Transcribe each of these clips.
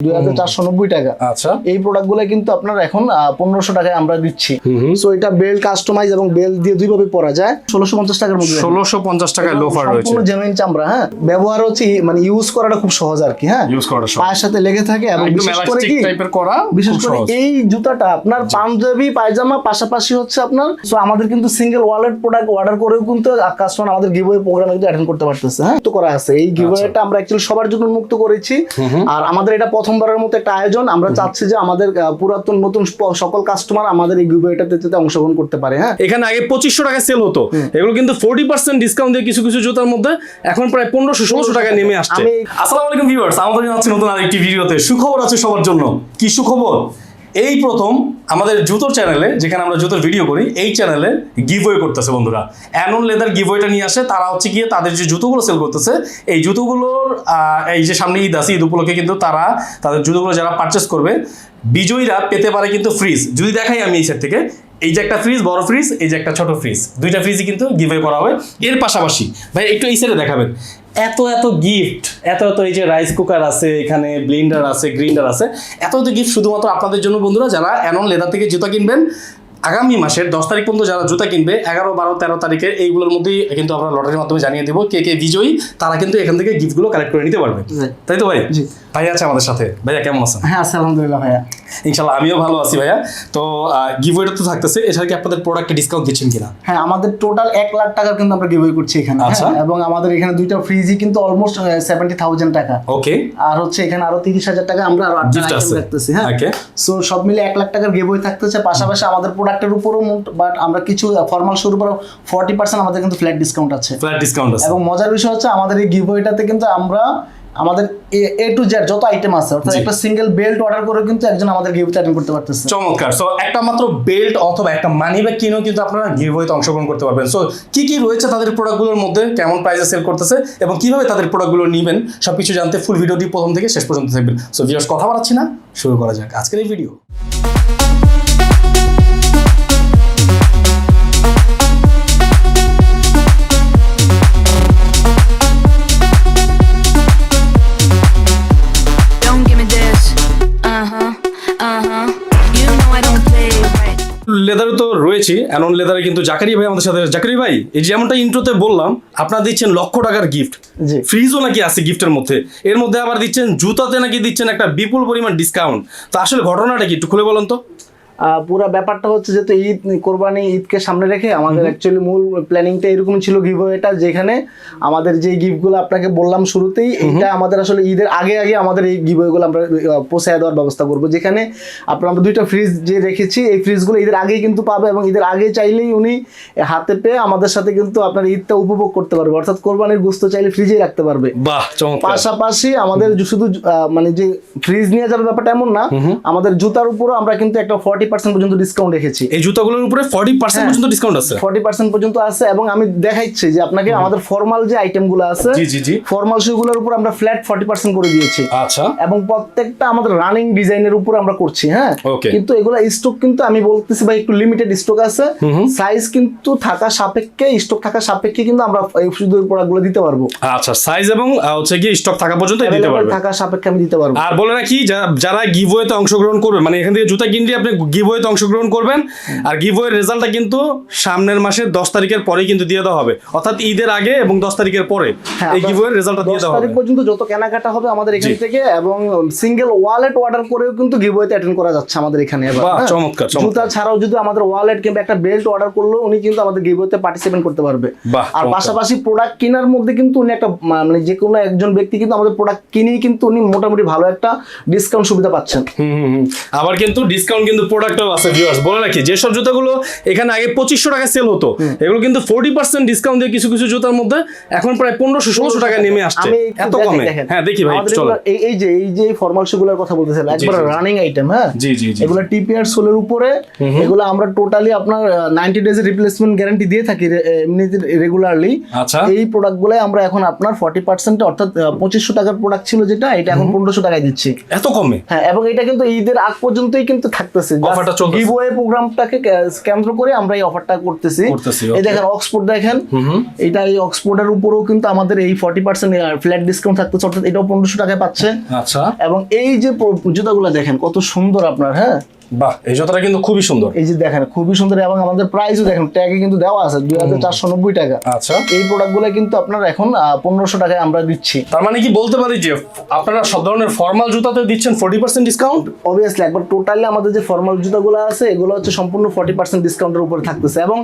দুই হাজার চারশো নব্বই টাকা। আচ্ছা। এই কিন্তু আপনার এখন পনেরোশো টাকায় আমরা দিচ্ছি। হুম হুম। সো এটা বেল্ট কাস্টমাইজ এবং বেল্ট দিয়ে দুইভাবে পরা যায়। ষোলোশো পঞ্চাশ টাকার মধ্যে। ষোলোশো পঞ্চাশ টাকায় লোফার রয়েছে সম্পূর্ণ জেনুইন চামড়া হ্যাঁ? ব্যবহার হচ্ছে মানে ইউজ করাটা খুব সহজ আর কি হ্যাঁ? ইউজ করার পায়ের সাথে লেগে থাকে এবং বিশেষ করে কি টাইপের করা বিশেষ করে এই জুতাটা আপনার পাঞ্জাবি পায়জামা পাশাপাশি হচ্ছে আপনার সো আমাদের কিন্তু সিঙ্গেল ওয়ালেট প্রোডাক্ট অর্ডার করেও কিন্তু কাস্টমার আমাদের গিভওয়ে প্রোগ্রামে কিন্তু অ্যাটেন্ড করতে পারতেছে হ্যাঁ? তো করা আছে। এই আচ্ছা। গিভওয়েটা আমরা অ্যাকচুয়ালি সবার জন্য মুক্ত করেছি। আর আমাদের এটা প্রথমবারের মতো একটা আয়োজন। আমরা চাচ্ছি যে আমাদের পুরাতন নতুন সকল কাস্টমার আমাদের এই গিভওয়েটাতে যাতে অংশগ্রহণ করতে পারে হ্যাঁ? এখানে আগে পঁচিশশো টাকা সেল হতো। এগুলো কিন্তু ফোর্টি পার্সেন্ট ডিসকাউন্ট দিয়ে কিছু কিছু জুতার মধ্যে এখন প্রায় পনেরোশো ষোলোশো টাকা নেমে আসছে। আসসালামু আলাইকুম ভিউয়ার্স আমাদের জানাচ্ছি নতুন আরেকটি ভিডিওতে সুখবর আছে সবার জন্য। কি সুখবর? এই প্রথম আমাদের জুতোর চ্যানেলে যেখানে আমরা জুতোর ভিডিও করি, এই চ্যানেলে গিভওয়ে করতেছে বন্ধুরা। অ্যানন লেদার গিভওয়েটা নিয়ে আসে, তারা হচ্ছে গিয়ে তাদের যে জুতোগুলো সেল করতেছে, এই জুতোগুলোর এই যে সামনে ঈদ আছে, ঈদ উপলক্ষে কিন্তু তারা, তাদের জুতোগুলো যারা পারচেস করবে, বিজয়ীরা পেতে পারে কিন্তু ফ্রিজ যদি দেখাই আমি এই সাইড থেকে এই যে একটা ফ্রিজ বড় ফ্রিজ এই যে একটা ছোট ফ্রিজ দুইটা ফ্রিজই কিন্তু গিভওয়ে করা হবে এর পাশাপাশি ভাই একটু এই সাইডে দেখাবেন। এত এত গিফট এত এত এই যে রাইস কুকার আছে এখানে ব্লেন্ডার আছে গ্রিন্ডার আছে এত এত গিফট শুধুমাত্র আপনাদের জন্য বন্ধুরা যারা অ্যানন লেদার থেকে জুতা কিনবেন আগামী মাসের দশ তারিখ পর্যন্ত যারা জুতা কিনবে এগারো বারো তেরো তারিখে এইগুলোর মধ্যেই কিন্তু আমরা লটারির মাধ্যমে জানিয়ে দেবো কে কে বিজয়ী তারা কিন্তু এখান থেকে গিফটগুলো কালেক্ট করে নিতে পারবে। তাই তো ভাই? জি। ভাই আছে আমাদের সাথে। ভাইয়া কেমন আছেন? হ্যাঁ আলহামদুলিল্লাহ ভাইয়া। ইনশাল্লাহ আমিও ভালো আছি ভাইয়া। তো গিভওয়েটা তো থাকতেছে এছাড়া কি আপনাদের প্রোডাক্টে ডিসকাউন্ট দিচ্ছেন কিনা? হ্যাঁ আমাদের টোটাল এক লাখ টাকার কিন্তু আমরা গিভওয়ে করছি এখানে আচ্ছা। হ্যাঁ, এবং আমাদের এখানে দুইটা ফ্রিজই কিন্তু অলমোস্ট সেভেন্টি থাউজেন্ড টাকা। ওকে আর হচ্ছে এখানে আরও তিরিশ হাজার টাকা আমরা আরও আটটা Gift আইটেম রাখতেছি হ্যাঁ. সো সব মিলে এক লাখ টাকার গিভওয়ে থাকতেছে পাশাপাশি আমাদের প্রোডাক্টের উপরও বাট আমরা কিছু ফর্মাল শুরু করে ফর্টি পার্সেন্ট আমাদের কিন্তু ফ্ল্যাট ডিসকাউন্ট আছে। ফ্ল্যাট ডিসকাউন্ট আছে। এবং মজার বিষয় হচ্ছে আমাদের এই গিভওয়েটাতে কিন্তু আমরা আমাদের এ টু জেড যত আইটেম আছে অর্থাৎ একটা সিঙ্গেল বেল্ট অর্ডার করে কিন্তু একজন আমাদের গিভওয়ে অ্যাটেন্ড করতে পারতেছে। চমৎকার। সো একটা মাত্র বেল্ট অথবা একটা মানি ব্যাগ কিনেও কিন্তু আপনারা গিভওয়েতে অংশগ্রহণ করতে পারবেন। সো কি কি রয়েছে তাদের প্রোডাক্টগুলোর মধ্যে কেমন প্রাইসে সেল করতেছে এবং কীভাবে তাদের প্রোডাক্টগুলো নেবেন সবকিছু জানতে ফুল ভিডিওটি প্রথম থেকে শেষ পর্যন্ত থাকবেন সো ভিউয়ার্স কথা বাড়াচ্ছি না শুরু করা যাক আজকের এই ভিডিও লেদারে তো রয়েছে অ্যানন লেদারে কিন্তু জাকারি ভাই আমাদের সাথে জাকারি ভাই এই যে যেমনটা ইন্ট্রোতে বললাম আপনারা দিচ্ছেন লক্ষ টাকার গিফট ফ্রিজও নাকি আছে গিফটের মধ্যে? এর মধ্যে আবার দিচ্ছেন জুতাতে নাকি দিচ্ছেন একটা বিপুল পরিমাণ ডিসকাউন্ট তো আসলে ঘটনাটা কি একটু খুলে বলুন তো? পুরো ব্যাপারটা হচ্ছে যেহেতু ঈদ কোরবানি ঈদকে সামনে রেখে আমাদের অ্যাকচুয়ালি মূল প্ল্যানিংটা এরকম ছিল গিভওয়েটা যেখানে আমাদের যে গিফটগুলো আপনাকে বললাম শুরুতেই এইটা আমাদের আসলে ঈদের আগে আগে আমাদের এই গিভওয়েগুলো আমরা পৌঁছায় দেওয়ার ব্যবস্থা করব। যেখানে আপনার আমরা দুইটা ফ্রিজ যে রেখেছি এই ফ্রিজগুলো ঈদের আগেই কিন্তু পাবে এবং ঈদের আগে চাইলেই উনি হাতে পেয়ে আমাদের সাথে কিন্তু আপনার ঈদটা উপভোগ করতে পারবে। অর্থাৎ কোরবানির গুস্ত চাইলে ফ্রিজেই রাখতে পারবে। বাহ পাশাপাশি আমাদের যে শুধু মানে যে ফ্রিজ নিয়ে যাবে ব্যাপারটা এমন না আমাদের জুতার উপরও আমরা কিন্তু একটা ফর্টি পার্সেন্ট পর্যন্ত ডিসকাউন্ট রেখেছি। এই জুতাগুলোর উপরে ফর্টি পার্সেন্ট হ্যাঁ। পর্যন্ত ডিসকাউন্ট আছে? ফর্টি পার্সেন্ট পর্যন্ত আছে এবং আমি দেখাইছি যে আপনাকে আমাদের ফর্মাল যে আইটেমগুলো আছে জি জি জি। ফর্মাল শুগুলোর উপর আমরা ফ্ল্যাট ফর্টি পার্সেন্ট করে দিয়েছি। আচ্ছা। এবং প্রত্যেকটা আমাদের রানিং ডিজাইনের উপর আমরা করছি হ্যাঁ। কিন্তু এগুলো স্টক কিন্তু আমি বলতেছি ভাই একটু লিমিটেড স্টক আছে। সাইজ কিন্তু থাকা সাপেক্ষে স্টক থাকা সাপেক্ষে কিন্তু আমরা এই শুধু প্রোডাক্টগুলো দিতে পারব। আচ্ছা সাইজ এবং হচ্ছে কি স্টক থাকা পর্যন্ত দিতে পারবে। থাকা সাপেক্ষে আমি দিতে পারব। আর বলে রাখি যারা গিভওয়েতে অংশগ্রহণ করবে মানে এখান থেকে জুতা কিনলে আপনি গিভওয়েতে অংশগ্রহণ করবেন। আর গিভওয়ের রেজাল্টটা কিন্তু সামনের মাসের দশ তারিখের পরে কিন্তু দিয়ে দেওয়া হবে। অর্থাৎ ঈদের আগে এবং দশ তারিখের পরে হ্যাঁ, এই গিভওয়ের রেজাল্টটা দিয়ে দেওয়া হবে। তারিখ পর্যন্ত যত কেনাকাটা হবে আমাদের এখান থেকে এবং সিঙ্গেল ওয়ালেট অর্ডার করেও কিন্তু গিভওয়েতে অ্যাটেন্ড করা যাচ্ছে আমাদের এখানে হ্যাঁ? চমৎকার। জুতা ছাড়াও যদি আমাদের ওয়ালেট কিংবা একটা বেল্ট অর্ডার করলেও উনি কিন্তু আমাদের গিভওয়েতে পার্টিসিপেট করতে পারবে। আর পাশাপাশি প্রোডাক্ট কেনার মধ্যে কিন্তু উনি একটা মানে যে কোনো একজন ব্যক্তি কিন্তু আমাদের প্রোডাক্ট কিনেই কিন্তু উনি মোটামুটি ভালো একটা ডিসকাউন্ট সুবিধা পাচ্ছেন। হুম, হুম, হুম। আবার কিন্তু ডিসকাউন্ট কিন্তু প্রোডাক্টও আছে ভিউয়ার্স বলে রাখি যেসব জুতাগুলো এখানে আগে পঁচিশশো টাকা সেল হতো এগুলো কিন্তু ফোর্টি পার্সেন্ট ডিসকাউন্ট দিয়ে কিছু কিছু জুতার মধ্যে এখন প্রায় পনেরোশো ষোলোশো টাকায় নেমে আসছে। এত কমে? হ্যাঁ দেখি ভাই চলো এই যে এই যে ফর্মাল শুগুলোর কথা বলতেছিলাম একবার। রানিং আইটেম হ্যাঁ? জি জি এগুলো টিপিআর সোলের উপরে এগুলো আমরা টোটালি আপনার নাইনটি ডেজ রিপ্লেসমেন্ট গ্যারান্টি দিয়ে থাকি রেগুলারলি আচ্ছা। এই প্রোডাক্টগুলো আমরা এখন আপনার ফর্টি পার্সেন্ট অর্থাৎ পঁচিশশো টাকার প্রোডাক্ট ছিল যেটা এটা এখন পনেরোশো টাকায় দিচ্ছি। এত কমে? হ্যাঁ এবং এটা কিন্তু ঈদের আগ পর্যন্তই কিন্তু থাকতেছে অফারটা চলছে গিভওয়ে প্রোগ্রামটাকে কেন্দ্র করে আমরা এই অফারটা করতেছি। এই দেখেন অক্সফোর্ড দেখেন। এটা এই অক্সফোর্ডের উপরেও কিন্তু আমাদের এই ফর্টি পার্সেন্ট ফ্ল্যাট ডিসকাউন্ট থাকতেছে অর্থাৎ এটাও পনেরোশো টাকায় পাচ্ছে। আচ্ছা। এবং এই যে জুতাগুলো দেখেন কত সুন্দর আপনার হ্যাঁ? বাহ এই জুতাটা কিন্তু খুবই সুন্দর। এই যে দেখেন খুবই সুন্দর এবং আমাদের প্রাইসও দেখেন ট্যাগে কিন্তু দেওয়া আছে দুই হাজার চারশো নব্বই টাকা। আচ্ছা। এই প্রোডাক্টগুলো কিন্তু আপনার এখন পনেরোশো টাকায় আমরা দিচ্ছি। তার মানে কি বলতে পারি যে আপনারা সব ধরনের ফর্মাল জুতাতে দিচ্ছেন ফোর্টি পার্সেন্ট ডিসকাউন্ট অবভিয়াসলি একবার টোটালি আমাদের যে ফর্মাল জুতাগুলো আছে এগুলো হচ্ছে সম্পূর্ণ ফর্টি পার্সেন্ট ডিসকাউন্টের উপরে থাকতেছে এবং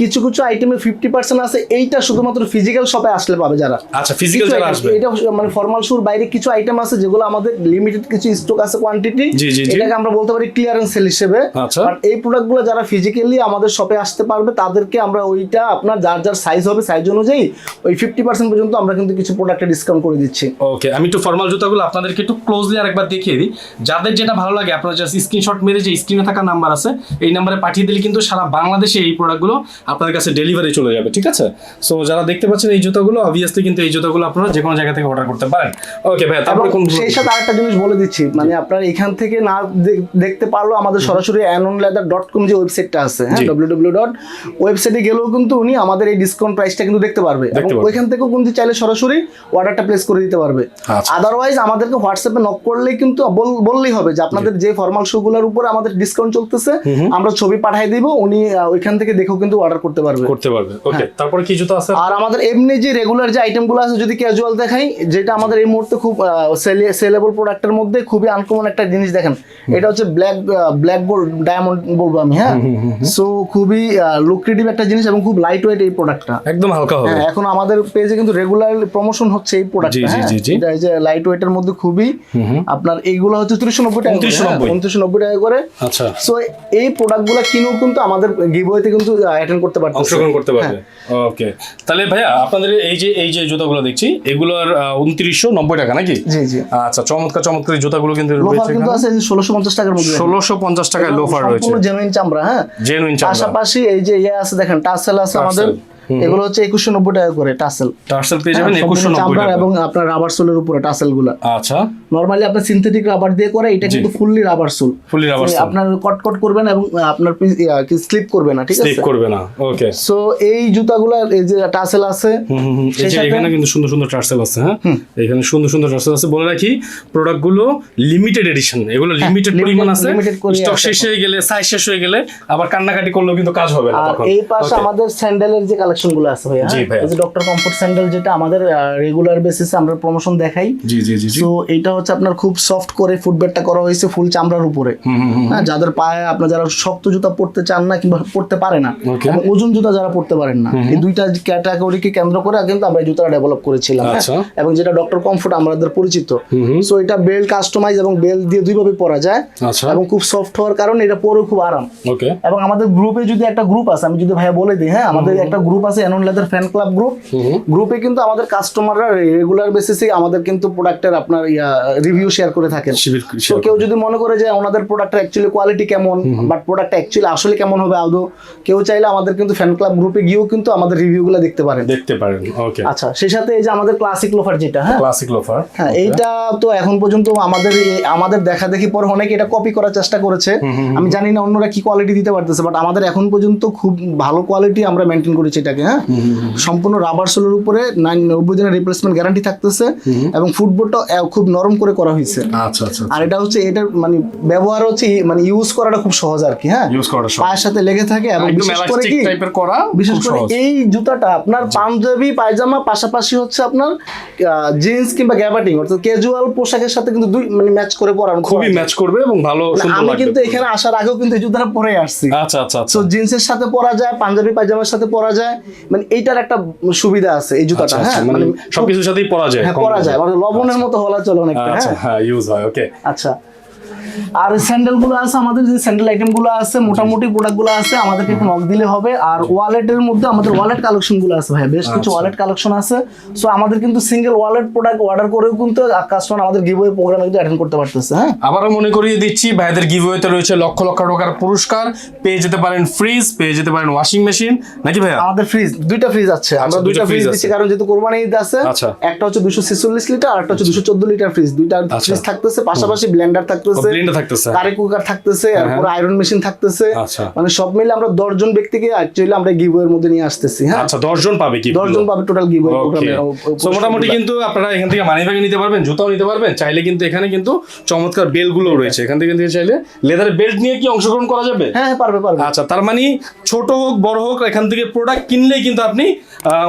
কিছু কিছু আইটেমে ফিফটি পার্সেন্ট আছে এইটা শুধুমাত্র ফিজিক্যাল শপে আসলে পাবে যারা। আচ্ছা ফিজিক্যাল যারা আসবে। এটা মানে ফর্মাল শুর বাইরে কিছু আইটেম আছে যেগুলো আমাদের লিমিটেড কিছু স্টক আছে কোয়ান্টিটি। এটাকে আমরা বলতে পারি ক্লিয়ারেন্স সেল হিসেবে। আচ্ছা। But এই প্রোডাক্টগুলো যারা ফিজিক্যালি আমাদের শপে আসতে পারবে তাদেরকে আমরা ওইটা আপনার যার যার সাইজ হবে সাইজ অনুযায়ী ওই ফিফটি পার্সেন্ট পর্যন্ত আমরা কিন্তু কিছু প্রোডাক্টে ডিসকাউন্ট করে দিচ্ছি। ওকে আমি একটু ফর্মাল জুতাগুলো আপনাদেরকে একটু ক্লোজলি আরেকবার দেখিয়ে দিই। যাদের যেটা ভালো লাগে আপনারা জাস্ট স্ক্রিনশট মেরে যে স্ক্রিনে থাকা নাম্বার আছে এই নাম্বারে পাঠিয়ে দিলে কিন্তু সারা বাংলাদেশে এই প্রোডাক্টগুলো আপনাদের কাছে ডেলিভারি চলে যাবে ঠিক আছে? সো যারা দেখতে পাচ্ছেন এই জুতাগুলো অবভিয়াসলি কিন্তু এই জুতাগুলো আপনারা যে কোনো জায়গা থেকে অর্ডার করতে পারেন। ওকে ভাই তারপরে কোন সেই সাথে আরেকটা জিনিস বলে দিচ্ছি মানে আপনার এখান থেকে না দেখতে পারলেও আমাদের সরাসরি অ্যানন লেদার ডট কম যে ওয়েবসাইটটা আছে হ্যাঁ ডব্লিউ ডব্লিউ ডট ওয়েবসাইটে গেলেও কিন্তু উনি আমাদের এই ডিসকাউন্ট প্রাইসটা কিন্তু দেখতে পারবে। এবং ওইখান থেকেও কিন্তু চাইলে সরাসরি অর্ডারটা প্লেস করে দিতে পারবে। আচ্ছা। আদারওয়াইজ আমাদেরকে হোয়াটসঅ্যাপে নক করলেই কিন্তু বললেই হবে যে আপনাদের যে ফর্মাল শুগুলোর উপরে আমাদের ডিসকাউন্ট চলতেছে আমরা ছবি পাঠিয়ে দিব উনি ওইখান থেকে দেখেও কিন্তু অর্ডার করতে পারবে। করতে পারবে। ওকে তারপরে কি জুতা আছে? আর আমাদের এমনি যে রেগুলার যে আইটেমগুলো আছে যদি ক্যাজুয়াল দেখাই যেটা আমাদের এই মুহূর্তে খুব সেলেবল প্রোডাক্টের মধ্যে খুবই আনকমন একটা জিনিস দেখেন। এটা হচ্ছে ব্ল্যাক ব্ল্যাক গোল্ড ডায়মন্ড বলব আমি হ্যাঁ? সো খুবই লুক্রেটিভ একটা জিনিস এবং খুব লাইট ওয়েট এই প্রোডাক্টটা একদম হালকা হবে। হ্যাঁ এখন আমাদের পেজে কিন্তু রেগুলার প্রমোশন হচ্ছে এই প্রোডাক্টটা হ্যাঁ। এটা এই যে লাইট ওয়েটের মধ্যে খুবই আপনার এইগুলো হচ্ছে তিরিশশো নব্বই টাকা 2990 উনত্রিশশো নব্বই। টাকা করে। আচ্ছা। সো এই প্রোডাক্টগুলো কিনেও কিন্তু আমাদের গিভওয়েতে কিন্তু অ্যাটেন্ড করতে পারতেছে। অংশগ্রহণ করতে পারবে। হ্যাঁ। ওকে। তাহলে ভাইয়া আপনাদের এই যে এই যে জুতাগুলো দেখছি এগুলোর উনত্রিশশো নব্বই টাকা নাকি? জি জি। আচ্ছা চমৎকার চমৎকার জুতাগুলো কিন্তু লোফার কিন্তু আছে ষোলোশো পঞ্চাশ টাকার মধ্যে। ষোলোশো পঞ্চাশ টাকায় লোফার রয়েছে। জেনুইন চামড়া হ্যাঁ? জেনুইন চামড়া। পাশাপাশি এই যে ইয়ে আছে দেখেন টাসেল আছে আমাদের। এগুলো হচ্ছে একুশশো নব্বই টাকা করে টাসেল। টার্সেল পেয়ে যাবেন হ্যাঁ, একুশশো নব্বই এবং আপনার রাবার সোলের উপরে টাসেলগুলা আচ্ছা। নরমালি আপনার সিনথেটিক রাবার দিয়ে করে এটা কিন্তু fully rubber sole Fully rubber sole। আপনার কটকট করবেন এবং আপনার স্লিপ করবে না ঠিক আছে? স্লিপ করবে না। ওকে সো এই জুতাগুলা এই যে টাসেল আছে এই যে এখানে কিন্তু সুন্দর সুন্দর টার্সেল আছে হ্যাঁ? এখানে সুন্দর সুন্দর টার্সেল আছে। বলে রাখি প্রোডাক্টগুলো লিমিটেড এডিশন এগুলো লিমিটেড পরিমাণ আছে। স্টক শেষ হয়ে গেলে সাইজ শেষ হয়ে গেলে আবার কান্নাকাটি করলেও কিন্তু কাজ হবে না তখন। এই পাশে আমাদের স্যান্ডেলের যে কালেকশন গুলো আছে ভাইয়া হ্যাঁ? এই যে ডক্টর কমফোর্ট স্যান্ডেল যেটা আমাদের রেগুলার বেসিসে আমরা প্রমোশন দেখাই। জি জি জি জি। তো এইটা হচ্ছে আপনার খুব সফট করে ফুটবেডটা করা হয়েছে ফুল চামড়ার উপরে। হ্যাঁ যাদের পায়ে আপনার যারা শক্ত জুতা পড়তে চান না কিংবা পড়তে পারে না ওজন জুতা যারা পড়তে পারেন না এই দুইটা ক্যাটাগরিকে কেন্দ্র করে কিন্তু আমরা জুতাটা ডেভেলপ করেছিলাম হ্যাঁ? আচ্ছা। এবং যেটা ডক্টর কমফোর্ট আমাদের পরিচিত। সো এটা বেল্ট কাস্টমাইজ এবং বেল্ট দিয়ে দুইভাবে পরা যায় আচ্ছা। এবং খুব সফট হওয়ার কারণে এটা পরে খুব আরাম। এবং আমাদের গ্রুপে যদি একটা গ্রুপ আছে আমি যদি ভাইয়া বলে দিই হ্যাঁ? আমাদের একটা গ্রুপ আছে এনন লেদার ফ্যান ক্লাব গ্রুপ গ্রুপে কিন্তু আমাদের কাস্টমাররা রেগুলার বেসিসে আমাদের কিন্তু প্রোডাক্টের আপনার রিভিউ শেয়ার করে থাকেন। তো কেউ যদি মনে করে যে ওনাদের প্রোডাক্টের অ্যাকচুয়ালি কোয়ালিটি কেমন বাট প্রোডাক্ট অ্যাকচুয়ালি আসলে কেমন হবে আদৌ কেউ চাইলে আমাদের কিন্তু ফ্যান ক্লাব গ্রুপে গিয়েও কিন্তু আমাদের রিভিউগুলো দেখতে পারেন। দেখতে পারেন ওকে আচ্ছা সেই সাথে এই যে আমাদের ক্লাসিক লোফার যেটা হ্যাঁ? ক্লাসিক লোফার হ্যাঁ এইটা তো এখন পর্যন্ত আমাদের আমাদের দেখা দেখি পরে অনেকে এটা কপি করার চেষ্টা করেছে। আমি জানি না অন্যরা কি কোয়ালিটি দিতে পারতেছে বাট আমাদের এখন পর্যন্ত খুব ভালো কোয়ালিটি আমরা মেনটেন করেছি এটাকে। হ্যাঁ? সম্পূর্ণ রাবার সোলের উপরে নাইন নব্বই দিনের রিপ্লেসমেন্ট গ্যারান্টি থাকতেছে এবং ফুটবোর্ডটা খুব নরম করে করা হয়েছে। আচ্ছা আচ্ছা আর এটা হচ্ছে এটার মানে ব্যবহার হচ্ছে মানে ইউজ করাটা খুব সহজ আর কি হ্যাঁ? ইউজ করাটা সহজ। পায়ের সাথে লেগে থাকে এবং বিশেষ করে কি টাইপের করা বিশেষ করে এই জুতাটা আপনার পাঞ্জাবি পায়জামা পাশাপাশি হচ্ছে আপনার জিন্স কিংবা গ্যাবাটিং অর্থাৎ ক্যাজুয়াল পোশাকের সাথে কিন্তু দুই মানে ম্যাচ করে পরানো খুবই ম্যাচ করবে এবং ভালো মানে সুন্দর আমি কিন্তু এখানে আসার আগেও কিন্তু এই জুতাটা পরে আসছি। আচ্ছা আচ্ছা আচ্ছা। জিন্সের সাথে পরা যায় পাঞ্জাবি পায়জামার সাথে পরা যায় মানে এইটার একটা সুবিধা আছে এই জুতাটা আচ্ছা, হ্যাঁ? আচ্ছা, মানে মানে সবকিছুর সাথেই পরা যায় হ্যাঁ পরা যায়। মানে লবণের মতো হলা চলে অনেকটা হ্যাঁ? হ্যাঁ ইউজ হয় ওকে আচ্ছা। আর স্যান্ডেলগুলো আছে আমাদের যে স্যান্ডেল আইটেমগুলো আছে মোটামুটি প্রোডাক্টগুলো আছে আমাদেরকে একটু নক দিলে হবে। আর ওয়ালেটের মধ্যে আমাদের ওয়ালেট কালেকশনগুলো আছে ভাই বেশ কিছু আচ্ছা। ওয়ালেট কালেকশন আছে। সো আমাদের কিন্তু সিঙ্গেল ওয়ালেট প্রোডাক্ট অর্ডার করেও কিন্তু কাস্টমার আমাদের গিভওয়ে প্রোগ্রামে কিন্তু অ্যাটেন্ড করতে পারতেছে হ্যাঁ? আবারও মনে করিয়ে দিচ্ছি ভাইদের গিভওয়েতে রয়েছে লক্ষ লক্ষ টাকার পুরস্কার। পেয়ে যেতে পারেন ফ্রিজ পেয়ে যেতে পারেন ওয়াশিং মেশিন নাকি ভাই আমাদের ফ্রিজ দুইটা ফ্রিজ আছে। আমরা আচ্ছা, দুইটা ফ্রিজ দিচ্ছি কারণ যেহেতু কোরবানি ঈদ আছে আচ্ছা। একটা হচ্ছে দুশো ছেচল্লিশ লিটার আর একটা হচ্ছে দুশো চোদ্দ লিটার ফ্রিজ দুইটা আচ্ছা। ফ্রিজ থাকতেছে পাশাপাশি ব্লেন্ডার থাকতেছে। থাকতেছে থাকতেছে। কারি কুকার থাকতেছে এরপর আয়রন মেশিন থাকতেছে। আচ্ছা। মানে সব মিলে আমরা ব্যক্তিকে অ্যাকচুয়ালি আমরা গিভ এর মধ্যে নিয়ে আসতেছি হ্যাঁ? আচ্ছা পাবে কি পাবে টোটাল গিভ ওকে তো মোটামুটি কিন্তু আপনারা এখান থেকে মানি ব্যাগ নিতে পারবেন জুতাও নিতে পারবেন চাইলে কিন্তু এখানে কিন্তু চমৎকার বেল্টগুলো রয়েছে। এখান থেকে থেকে চাইলে লেদারের বেল্ট নিয়ে কি অংশগ্রহণ করা যাবে? হ্যাঁ হ্যাঁ, পারবে পারবে। আচ্ছা তার মানে ছোট হোক বড় হোক এখান থেকে প্রোডাক্ট কিনলেই কিন্তু আপনি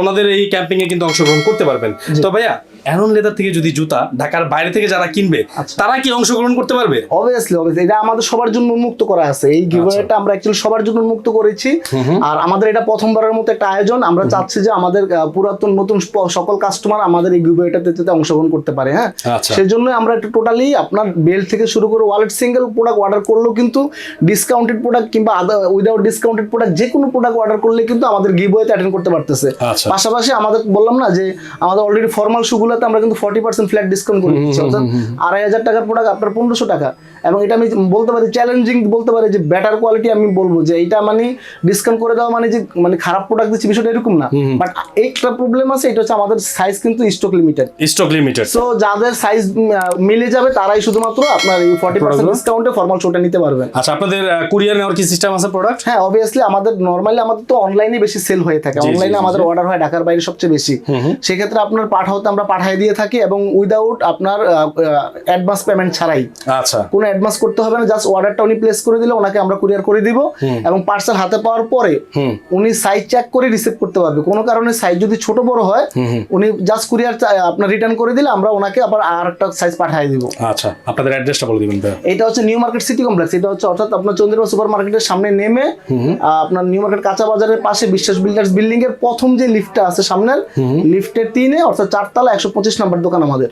ওনাদের এই ক্যাম্পিং এ কিন্তু অংশগ্রহণ করতে পারবেন। তো ভাইয়া অ্যারন লেদার থেকে যদি জুতা ঢাকার বাইরে থেকে যারা কিনবে আচ্ছা। তারা কি অংশগ্রহণ করতে পারবে? অবভিয়াসলি অবভিয়াসলি এটা আমাদের সবার জন্য উন্মুক্ত করা আছে। এই গিভওয়েটা আমরা অ্যাকচুয়ালি সবার জন্য উন্মুক্ত করেছি। আর আমাদের এটা প্রথমবারের মতো একটা আয়োজন। আমরা চাচ্ছি যে আমাদের পুরাতন নতুন সকল কাস্টমার আমাদের এই গিভওয়েটাতে যাতে অংশগ্রহণ করতে পারে হ্যাঁ? সেই জন্য আমরা একটু টোটালি আপনার বেল থেকে শুরু করে ওয়ালেট সিঙ্গেল প্রোডাক্ট অর্ডার করলেও কিন্তু ডিসকাউন্টেড প্রোডাক্ট কিংবা আদার উইদাউট ডিসকাউন্টেড প্রোডাক্ট যে কোনো প্রোডাক্ট অর্ডার করলে কিন্তু আমাদের গিভওয়েতে অ্যাটেন্ড করতে পারতেছে। আচ্ছা। পাশাপাশি আমাদের বললাম না যে আমাদের অলরেডি ফর্মাল শুগুলোতে আমরা কিন্তু ফর্টি পার্সেন্ট ফ্ল্যাট ডিসকাউন্ট করে দিচ্ছি অর্থাৎ আড়াই হাজার টাকার প্রোডাক্ট আপনার পনেরোশো টাকা। এবং এটা আমি বলতে পারি চ্যালেঞ্জিং বলতে পারি যে বেটার কোয়ালিটি আমি বলব যে এটা মানে ডিসকাউন্ট করে দেওয়া মানে যে মানে খারাপ প্রোডাক্ট দিচ্ছি বিষয়টা এরকম না। বাট একটা প্রবলেম আছে এটা হচ্ছে আমাদের সাইজ কিন্তু stock limited stock limited so যাদের সাইজ মিলে যাবে তারাই শুধুমাত্র আপনার এই ফর্টি পার্সেন্ট? ডিসকাউন্টে ফর্মাল শোটা নিতে পারবেন। আচ্ছা আপনাদের কুরিয়ার নেওয়ার কি সিস্টেম আছে প্রোডাক্ট হ্যাঁ অবভিয়াসলি আমাদের নর্মালি আমাদের তো অনলাইনে বেশি সেল হয়ে থাকে। অনলাইনে আমাদের। অর্ডার হয় ঢাকার বাইরে সবচেয়ে বেশি। সেক্ষেত্রে আপনার পাঠাতে আমরা পাঠিয়ে দিয়ে থাকি এবং উইদাউট আপনার অ্যাডভান্স পেমেন্ট ছাড়াই। আচ্ছা। কোনো অ্যাডভান্স করতে হবে না জাস্ট অর্ডারটা উনি প্লেস করে দিলে ওনাকে আমরা কুরিয়ার করে দিব এবং পার্সেল হাতে পাওয়ার পরে উনি সাইজ চেক করে রিসিভ করতে পারবে। কোনো কারণে সাইজ যদি ছোট বড় হয় উনি জাস্ট কুরিয়ার আপনার রিটার্ন করে দিলে আমরা ওনাকে আবার আর একটা সাইজ পাঠিয়ে দিব। আচ্ছা আপনাদের অ্যাড্রেসটা বলে দিবেন এটা হচ্ছে নিউ মার্কেট সিটি কমপ্লেক্স এটা হচ্ছে অর্থাৎ আপনার চন্দ্রিমা সুপার মার্কেটের সামনে নেমে আপনার নিউ মার্কেট কাঁচা বাজারের পাশে বিশ্বাস বিল্ডার্স বিল্ডিং এর প্রথম যে লিফটটা আছে সামনের লিফটের তিনে অর্থাৎ চারতলা একশো পঁচিশ নাম্বার দোকান আমাদের।